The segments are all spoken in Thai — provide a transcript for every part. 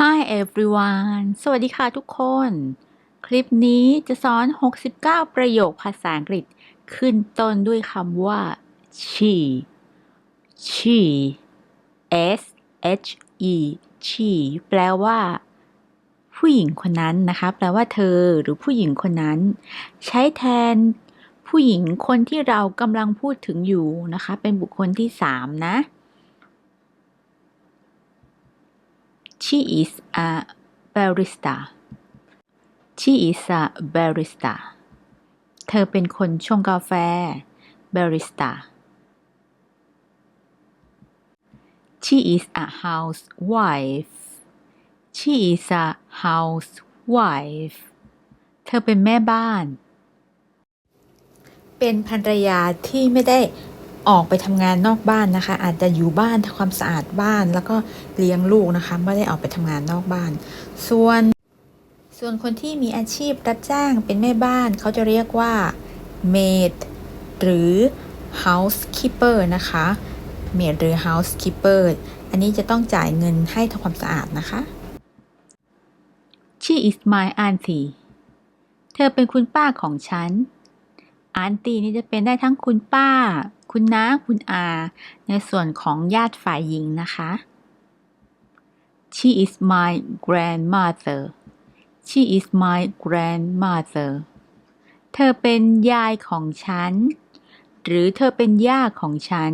Hi everyone สวัสดีค่ะทุกคน คลิปนี้จะสอน 69 ประโยคภาษาอังกฤษ ขึ้นต้นด้วยคำว่า she she s h e she แปลว่า ผู้หญิงคนนั้นนะคะ แปลว่าเธอหรือผู้หญิงคนนั้น ใช้แทนผู้หญิงคนที่เรากำลังพูดถึงอยู่นะคะ เป็นบุคคลที่สามนะ She is a barista. She is a barista. เธอเป็นคนชงกาแฟ barista. She is a housewife. She is a housewife. เธอเป็นแม่บ้าน เป็นภรรยาที่ไม่ได้ ออกไปทำงานนอกบ้านนะคะ อาจจะอยู่บ้านทำความสะอาดบ้าน แล้วก็เลี้ยงลูกนะคะ ไม่ได้ออกไปทำงานนอกบ้าน ส่วน ส่วนคนที่มีอาชีพรับจ้างเป็นแม่บ้าน เขาจะเรียกว่า maid หรือ housekeeper นะคะ maid หรือ housekeeper อันนี้จะต้องจ่ายเงินให้ทำความสะอาดนะคะ She is my auntie เธอเป็นคุณป้าของฉัน อานตีนี่จะเป็นได้ทั้งคุณป้า คุณน้า คุณอา ในส่วนของญาติฝ่ายหญิงนะคะ She is my grandmother She is my grandmother เธอเป็นยายของฉัน หรือเธอเป็นย่าของฉัน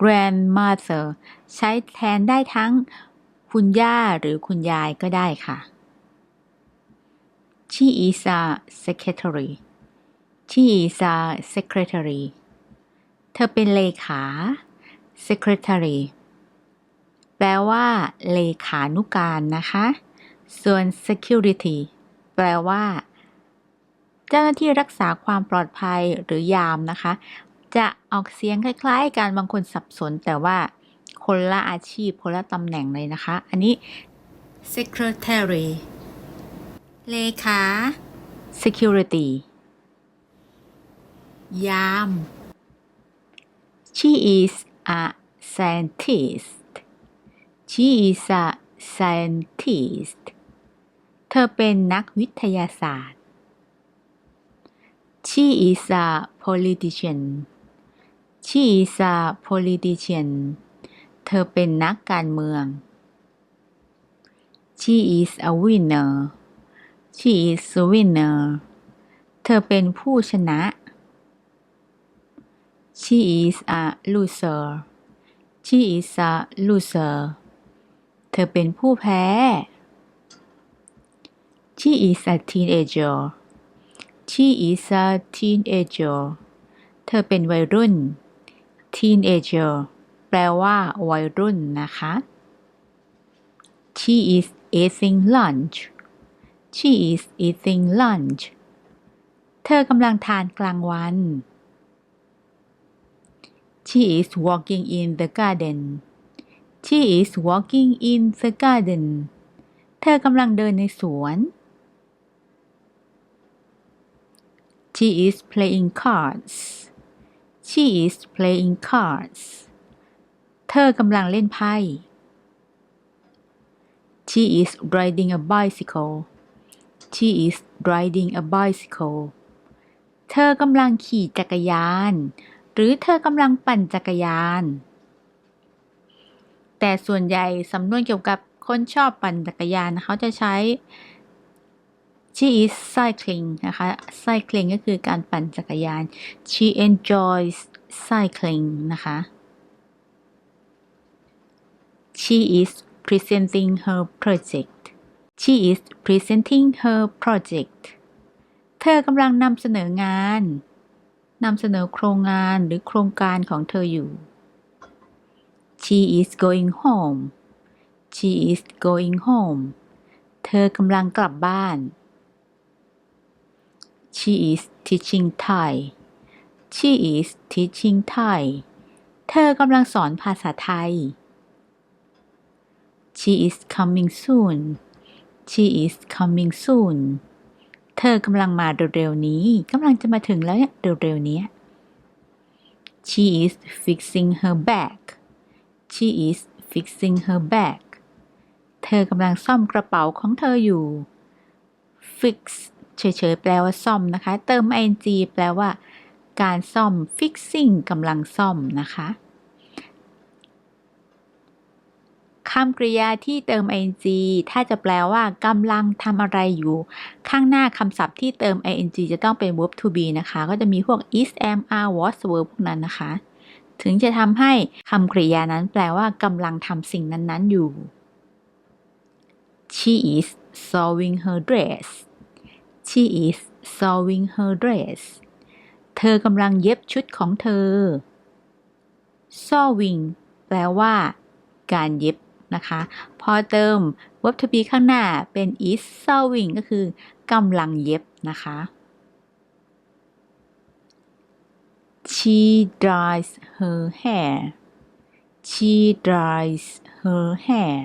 grandmother ใช้แทนได้ทั้งคุณย่าหรือคุณยายก็ได้ค่ะ She is a secretary She is a secretary เธอเป็นเลขา secretary แปลว่า เลขานุการนะคะ ส่วน security แปลว่า เจ้าหน้าที่รักษาความปลอดภัยหรือยามนะคะ จะออกเสียงคล้ายๆกันบางคนสับสนแต่ว่าคนละอาชีพคนละตำแหน่งเลยนะคะ อันนี้ secretary เลขา security ยาม She is a scientist She is a scientist เธอเป็นนักวิทยาศาสตร์ She is a politician She is a politician เธอเป็นนักการเมือง She is a winner She is a winner เธอเป็นผู้ชนะ She is a loser She is a loser เธอเป็นผู้แพ้ She is a teenager She is a teenager เธอเป็นวัยรุ่น teenager แปลว่า วัยรุ่นนะคะ She is eating lunch She is eating lunch เธอกำลังทานกลางวัน She is walking in the garden She is walking in the garden เธอกำลังเดินในสวน She is playing cards She is playing cards เธอกำลังเล่นไพ่ She is riding a bicycle She is riding a bicycle เธอกำลังขี่จักรยาน หรือเธอกำลังปั่นจักรยาน แต่ส่วนใหญ่สำนวนเกี่ยวกับคนชอบปั่นจักรยานเขาจะใช้ she is cycling นะคะ cycling ก็คือการปั่นจักรยาน she enjoys cycling นะคะ she is presenting her project she is presenting her project เธอกำลังนำเสนองาน นำเสนอโครงงานหรือโครงการของเธออยู่ she is going home she is going home เธอกำลังกลับบ้าน she is teaching Thai she is teaching Thai เธอกำลังสอนภาษาไทย she is coming soon she is coming soon เธอกำลังมาเร็วๆนี้กำลังจะมาถึงแล้วเนี่ยเร็วๆนี้ she is fixing her bag she is fixing her bag เธอกำลังซ่อมกระเป๋าของเธออยู่ fix เฉยๆแปลว่าซ่อมนะคะ เติม ing แปลว่า การซ่อม fixing กำลังซ่อมนะคะ คำกริยาที่เติม ing ถ้าจะแปลว่ากำลังทำอะไรอยู่ ข้างหน้าคำศัพท์ที่เติม ing จะต้องเป็น verb to be นะคะ ก็จะมีพวก is am are was were พวกนั้นนะคะ ถึงจะทำให้คำกริยานั้นแปลว่ากำลังทำสิ่งนั้นๆอยู่ She is sewing her dress She is sewing her dress เธอกำลังเย็บชุดของเธอ sewing แปลว่า การเย็บ นะคะ พอเติม verb to be ข้างหน้าเป็น is sewing ก็คือกำลังเย็บนะคะ She dries her hair She dries her hair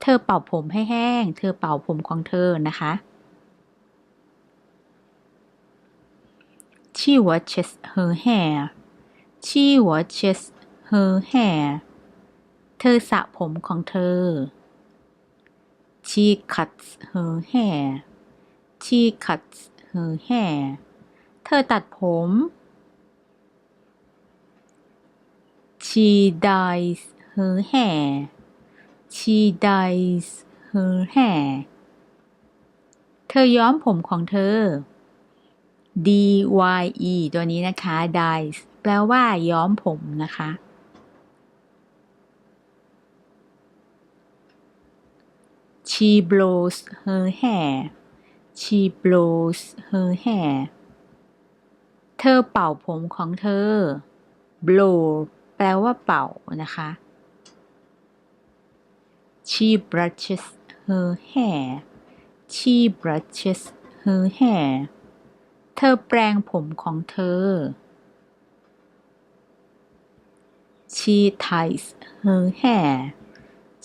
เธอเป่าผมให้แห้ง เธอเป่าผมของเธอนะคะ She washes her hair She washes her hair ธอสระผมของเธอ She cuts her hair She cuts her hair เธอตัดผม She dyes her hair She dyes her hair เธอย้อมผมของเธอ D Y E ตัวนี้นะคะ dyes แปลว่าย้อมผมนะคะ She blows her hair She blows her hair เธอเป่าผมของเธอ blow แปลว่าเป่านะคะ She brushes her hair She brushes her hair เธอแปรงผมของเธอ She ties her hair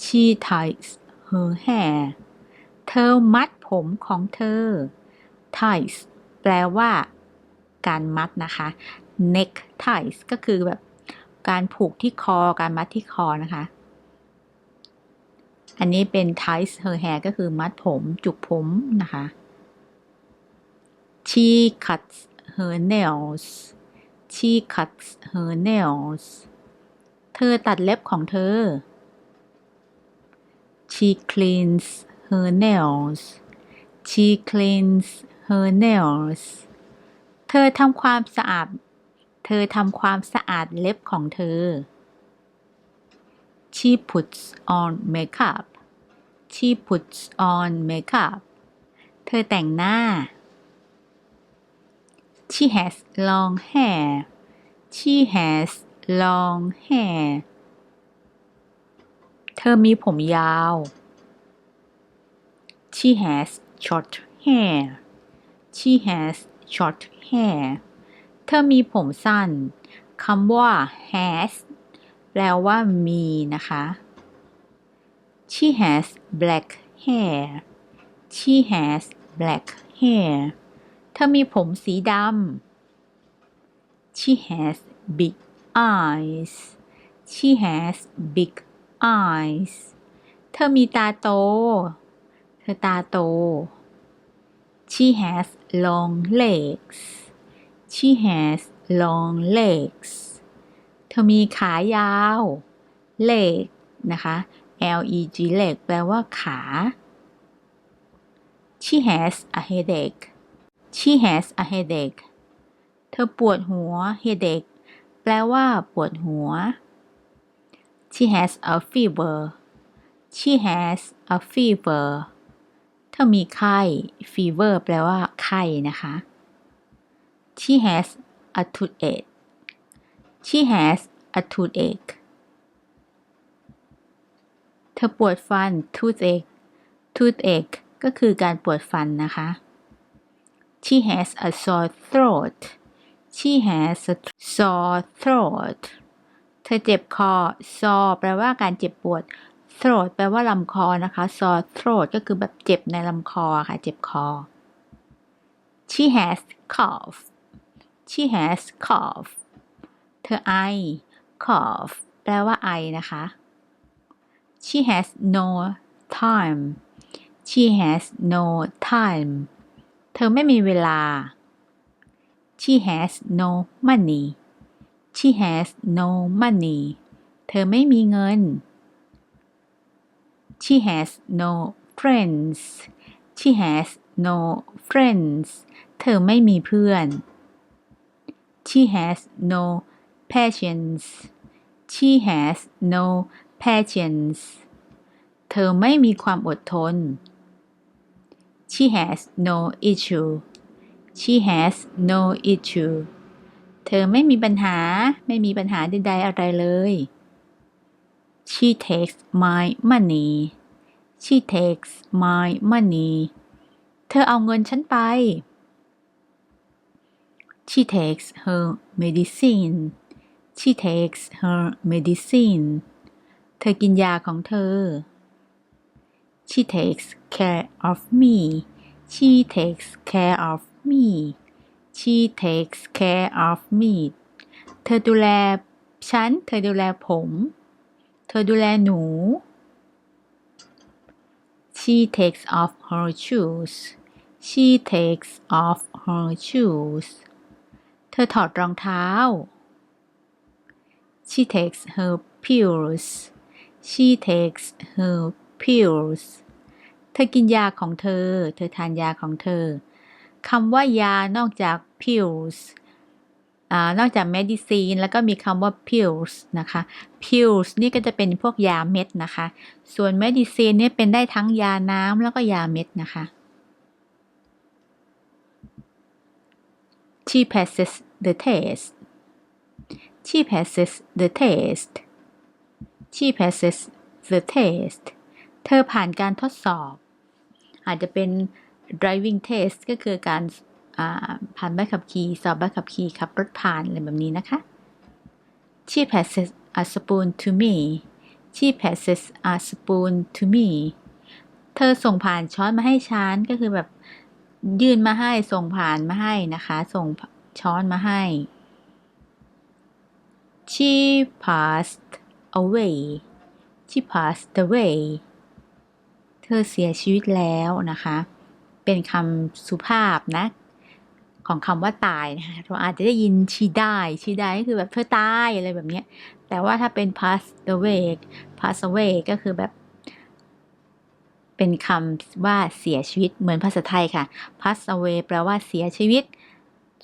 She ties her hair เธอมัดผมของเธอ ties แปลว่า การมัดนะคะ neck ties ก็คือแบบ การผูกที่คอ การมัดที่คอนะคะ อันนี้เป็น ties her hair ก็คือมัดผม จุกผมนะคะ she cuts her nails she cuts her nails เธอตัดเล็บของเธอ she cleans her nails she cleans her nails เธอทำความสะอาด เธอทำความสะอาดเล็บของเธอ she puts on makeup she puts on makeup เธอแต่งหน้า she has long hair she has long hair เธอมีผมยาว she has short hair she has short hair เธอมีผมสั้นคำว่า has แปลว่ามีนะคะ she has black hair she has black hair เธอมีผมสีดำ she has big eyes she has big eyes เธอมีตาโต เธอตาโต she has long legs she has long legs เธอมีขายาว leg นะคะ L E G leg แปลว่าขา she has a headache she has a headache เธอปวดหัว headache แปลว่าปวดหัว she has a fever she has a fever เธอมีไข้ fever แปลว่าไข้นะคะ she has a toothache she has a toothache เธอปวดฟัน toothache toothache ก็คือการปวดฟันนะคะ she has a sore throat she has a sore throat ธอเจ็บคอ ซอ แปลว่าการเจ็บปวด throat แปลว่าลำคอนะคะ ซอ throat ก็คือแบบเจ็บในลำคอค่ะ เจ็บคอ she has cough she has cough เธอไอ cough แปลว่าไอนะคะ she has no time she has no time เธอไม่มีเวลา she has no money she has no money เธอไม่มีเงิน she has no friends she has no friends เธอไม่มีเพื่อน she has no patience she has no patience เธอไม่มีความอดทน she has no issue she has no issue เธอไม่มีปัญหาไม่มีปัญหาใดๆอะไรเลย she takes my money she takes my money เธอเอาเงินฉันไป she takes her medicine she takes her medicine เธอกินยาของเธอ she takes care of me she takes care of me she takes care of me เธอดูแลฉัน เธอดูแลผม เธอดูแลหนู she takes off her shoes she takes off her shoes เธอถอดรองเท้า she takes her pills she takes her pills เธอกินยาของเธอ เธอทานยาของเธอ คำว่ายานอกจาก pills อนอกจาก medicine แล้วก็มีคำว่า pills นะคะ pills นี่ก็จะเป็นพวกยาเม็ดนะคะ ส่วน medicine เนี่ยเป็นได้ทั้งยาน้ำแล้วก็ยาเม็ดนะคะ she passes the test she passes the test she passes the test เธอผ่านการทดสอบ อาจจะเป็น driving test ก็คือการผ่านใบขับขี่สอบใบขับขี่ขับรถผ่านอะไรแบบนี้นะคะ she passes a spoon to me she passes a spoon to me เธอส่งผ่านช้อนมาให้ฉันก็คือแบบยื่นมาให้ส่งผ่านมาให้นะคะ ส่งช้อนมาให้ she passed away she passed away เธอเสียชีวิตแล้วนะคะ เป็นคำสุภาพนะ ของคำว่าตายนะคะเราอาจจะได้ยิน she die she die ก็คือแบบเธอตายอะไรแบบเนี้ย แต่ว่าถ้าเป็น pass away pass away ก็คือแบบ เป็นคำว่าเสียชีวิตเหมือนภาษาไทยค่ะ pass away แปลว่าเสียชีวิต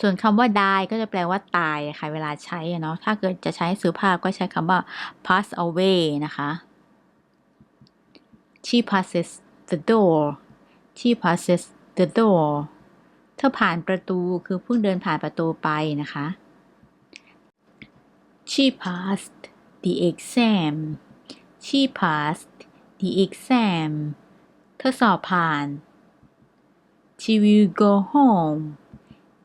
ส่วนคำว่า die ก็จะแปลว่าตายค่ะเวลาใช้เนาะถ้าเกิดจะใช้สุภาพก็ใช้คำว่า pass away นะคะ she passes the door she passes the door เธอผ่านประตูคือเพิ่งเดินผ่านประตูไปนะคะ she passed the exam she passed the exam เธอสอบผ่าน she will go home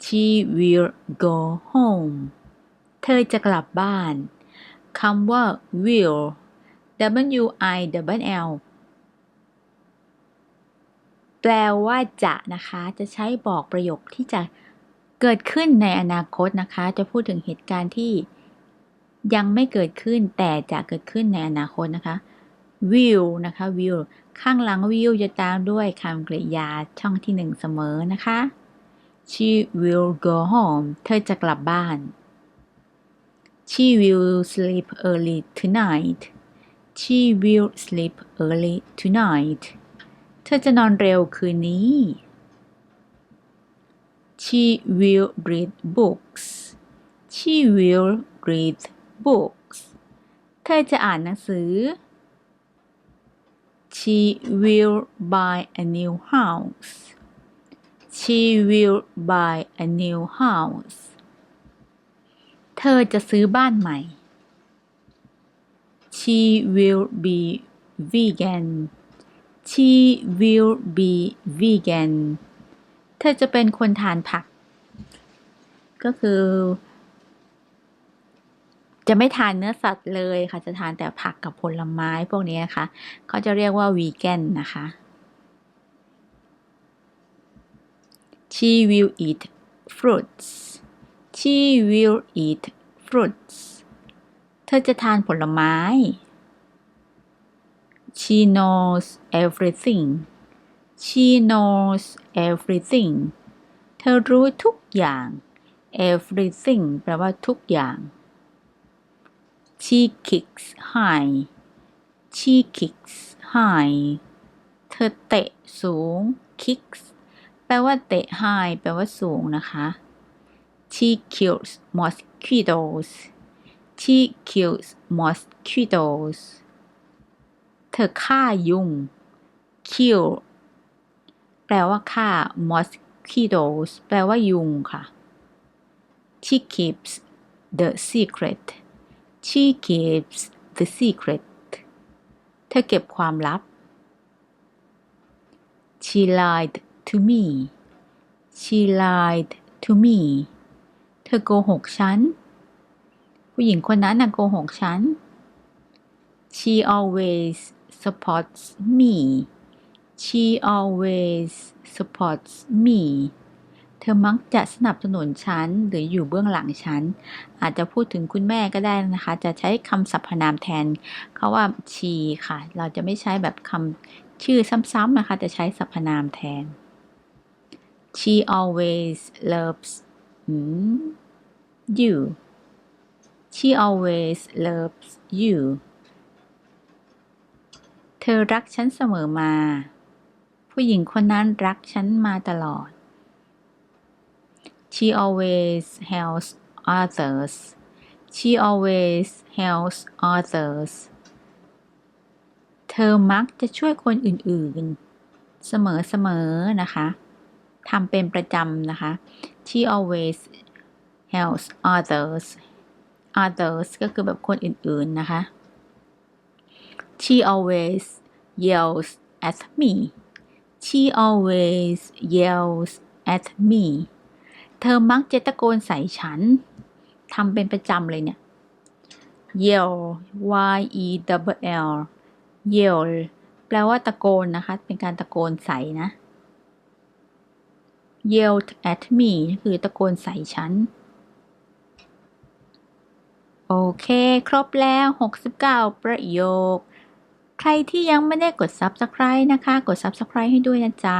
she will go home เธอจะกลับบ้านคำว่า will w i w l แปลว่าจะนะคะ จะใช้บอกประโยคที่จะเกิดขึ้นในอนาคตนะคะ จะพูดถึงเหตุการณ์ที่ยังไม่เกิดขึ้นแต่จะเกิดขึ้นในอนาคตนะคะ will นะคะ will ข้างหลัง will จะตามด้วยคำกริยาช่องที่หนึ่งเสมอนะคะ she will go home เธอจะกลับบ้าน she will sleep early tonight she will sleep early tonight ธอจะนอนเร็วคืนนี้ she will read books she will read books เธอจะอ่านหนังสือ she will buy a new house she will buy a new house เธอจะซื้อบ้านใหม่ she will be vegan she will be vegan เธอจะเป็นคนทานผัก ก็คือ จะไม่ทานเนื้อสัตว์เลยค่ะ จะทานแต่ผักกับผลไม้พวกนี้ค่ะเขาจะเรียกว่าวีแกนนะคะ she will eat fruits she will eat fruits เธอจะทานผลไม้ she knows everything she knows everything เธอรู้ทุกอย่าง everything แปลว่าทุกอย่าง she kicks high she kicks high เธอเตะสูง kicks แปลว่าเตะ high แปลว่าสูงนะคะ she kills mosquitoes she kills mosquitoes เธอฆ่ายุง kill แปลว่าฆ่า mosquitoes แปลว่ายุงค่ะ she keeps the secret she keeps the secret เธอเก็บความลับ she lied to me she lied to me เธอโกหกฉัน ผู้หญิงคนนั้นน่ะโกหกฉัน she always supports me she always supports me เธอมักจะสนับสนุนฉันหรืออยู่เบื้องหลังฉัน อาจจะพูดถึงคุณแม่ก็ได้นะคะ จะใช้คำสรรพนามแทนเขาว่า she ค่ะ เราจะไม่ใช้แบบคำชื่อซ้ำๆนะคะ จะใช้สรรพนามแทน she always loves you she always loves you เธอรักฉันเสมอมา ผู้หญิงคนนั้นรักฉันมาตลอด she always helps others she always helps others เธอมักจะช่วยคนอื่นๆ เสมอๆ นะคะ ทำเป็นประจำนะคะ she always helps others others ก็คือแบบคนอื่นๆ นะคะ she always yells at me she always yells at me เธอมักจะตะโกนใส่ฉันทำเป็นประจำเลยเนี่ย yell y e w l yell แปลว่าตะโกนนะคะ เป็นการตะโกนใส่นะ yelled at me คือตะโกนใส่ฉัน โอเค ครบแล้ว 69 ประโยค ใครที่ยังไม่ได้กด Subscribe นะคะ กด Subscribe ให้ด้วยนะจ๊ะ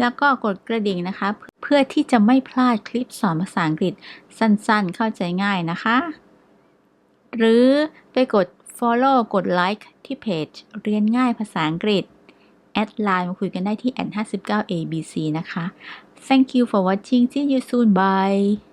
แล้วก็กดกระดิ่งนะคะ เพื่อที่จะไม่พลาดคลิปสอนภาษาอังกฤษสั้นๆ เข้าใจง่ายนะคะ หรือไปกด Follow กด Like ที่เพจเรียนง่ายภาษาอังกฤษ แอดไลน์มาคุยกันได้ที่ @59abc นะคะ Thank you for watching see you soon bye